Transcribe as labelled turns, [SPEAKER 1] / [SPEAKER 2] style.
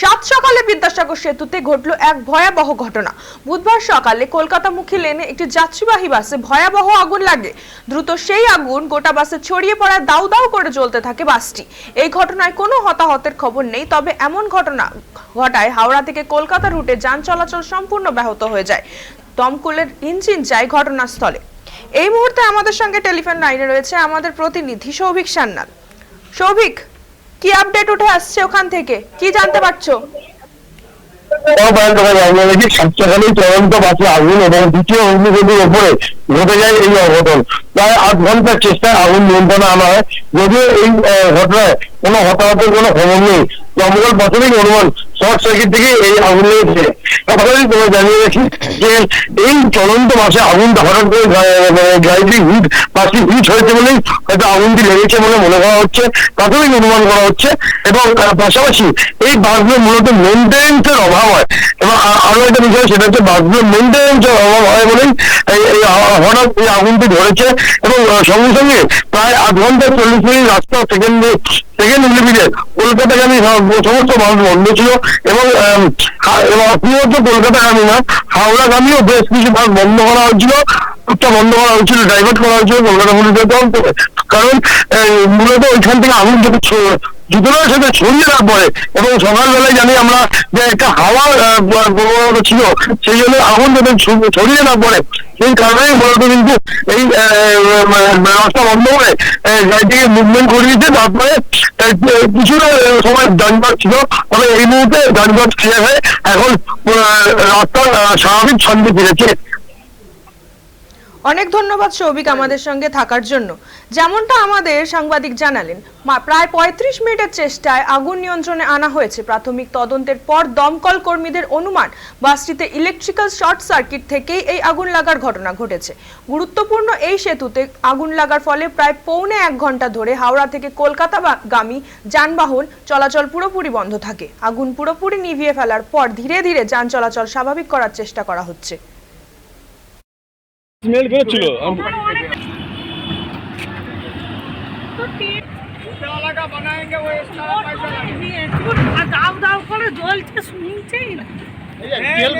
[SPEAKER 1] সাত সকালে বিদ্যাসাগর সেতুতে ঘটল এক ভয়াবহ ঘটনা। বুধবার সকালে কলকাতামুখী লেনে একটি যাত্রীবাহী বাসে ভয়াবহ আগুন লাগে। দ্রুত সেই আগুন গোটা বাসে ছড়িয়ে পড়ায় দাউ দাউ করে জ্বলতে থাকে বাসটি। এই ঘটনায় কোনো হতাহতের খবর নেই, তবে এমন ঘটনা ঘটায় হাওড়া থেকে কলকাতা রুটে যান চলাচল সম্পূর্ণ ব্যাহত হয়ে যায়। দমকলের ইঞ্জিন যায় ঘটনাস্থলে। এই মুহূর্তে আমাদের সঙ্গে টেলিফোন লাইনে রয়েছে আমাদের প্রতিনিধি সৌভিক সান্যাল। সৌভিক কি আপডেট উঠে আসছে ওখান থেকে? কি জানতে পারছ?
[SPEAKER 2] চলন্ত আগুন এবং দ্বিতীয় যায় এই ঘণ্টার চেষ্টায় আগুন যদিও এই ঘটনায় কোনো হতাহতের কোনো খবর নেই। দমকল প্রাথমিক অনুমান শর্ট সার্কিট থেকে এই আগুন লেগেছে। তথাপি তোমায় জানিয়ে রাখি যে এই চলন্ত বাসে আগুনটা হঠাৎ করে গাড়িটি হিট বাসটি হিট হয়েছে বলেই হয়তো আগুনটি লেগেছে বলে মনে করা হচ্ছে, প্রাথমিক অনুমান করা হচ্ছে এবং পাশাপাশি এই বাসগুলো মূলত মেনটেন্সের অভাব হয়। এবং আরও একটা বিষয়, সেটা হচ্ছে বাসগুলো মেনটেন্সের অভাব হয় বলেই এই হঠাৎ এই আগুনটি ধরেছে এবং সঙ্গে সঙ্গে প্রায় আধ ঘণ্টা চল্লিশ মিনিট রাস্তা সেকেন্ড সেকেন্ড লিমিটে কলকাতাগামী সমস্ত বাস বন্ধ ছিল এবং শুধুমাত্র কলকাতাগামী না হাওড়াগামীও বেশ কিছু বাস বন্ধ করা হয়েছিল টুকটা বন্ধ করা হয়েছিল ডাইভার্ট করা হয়েছিল কলকাতা পুলিশের থেকে। কারণ মূলত ওইখান থেকে আগুন যদি জুতোর সাথে ছড়িয়ে না পড়ে এবং সকালবেলায় জানি আমরা যে একটা হাওয়া ছিল সেই জন্য আগুন যাতে ছড়িয়ে না পড়ে সেই কারণেই মূলত কিন্তু এই রাস্তা বন্ধ করে গাড়িটিকে মুভমেন্ট করিয়েছে তারপরে আহ, কিছুটা সময় যানজট ছিল তবে এই মুহূর্তে যানজট ক্লিয়ার হয়ে এখন রাস্তা স্বাভাবিক ছন্দে ফিরেছে
[SPEAKER 1] অনেক ধন্যবাদ সৌভিক আমাদের সঙ্গে থাকার জন্য। যেমনটা আমাদের সাংবাদিক জানালেন প্রায় পঁয়ত্রিশ মিনিটের চেষ্টায় আগুন নিয়ন্ত্রণে আনা হয়েছে। প্রাথমিক তদন্তের পর দমকল কর্মীদের অনুমান, বাসটিতে ইলেকট্রিক্যাল শর্ট সার্কিট থেকেই এই আগুন লাগার ঘটনা ঘটেছে। গুরুত্বপূর্ণ এই সেতুতে আগুন লাগার ফলে প্রায় পৌনে এক ঘণ্টা ধরে হাওড়া থেকে কলকাতা গামী যানবাহন চলাচল পুরোপুরি বন্ধ থাকে। আগুন পুরোপুরি নিভিয়ে ফেলার পর ধীরে ধীরে যান চলাচল স্বাভাবিক করার চেষ্টা করা হচ্ছে।
[SPEAKER 3] স্মেল বেরোচ্ছিল
[SPEAKER 4] দাও দাও করে জ্বলছে শুনছেই না
[SPEAKER 3] তেল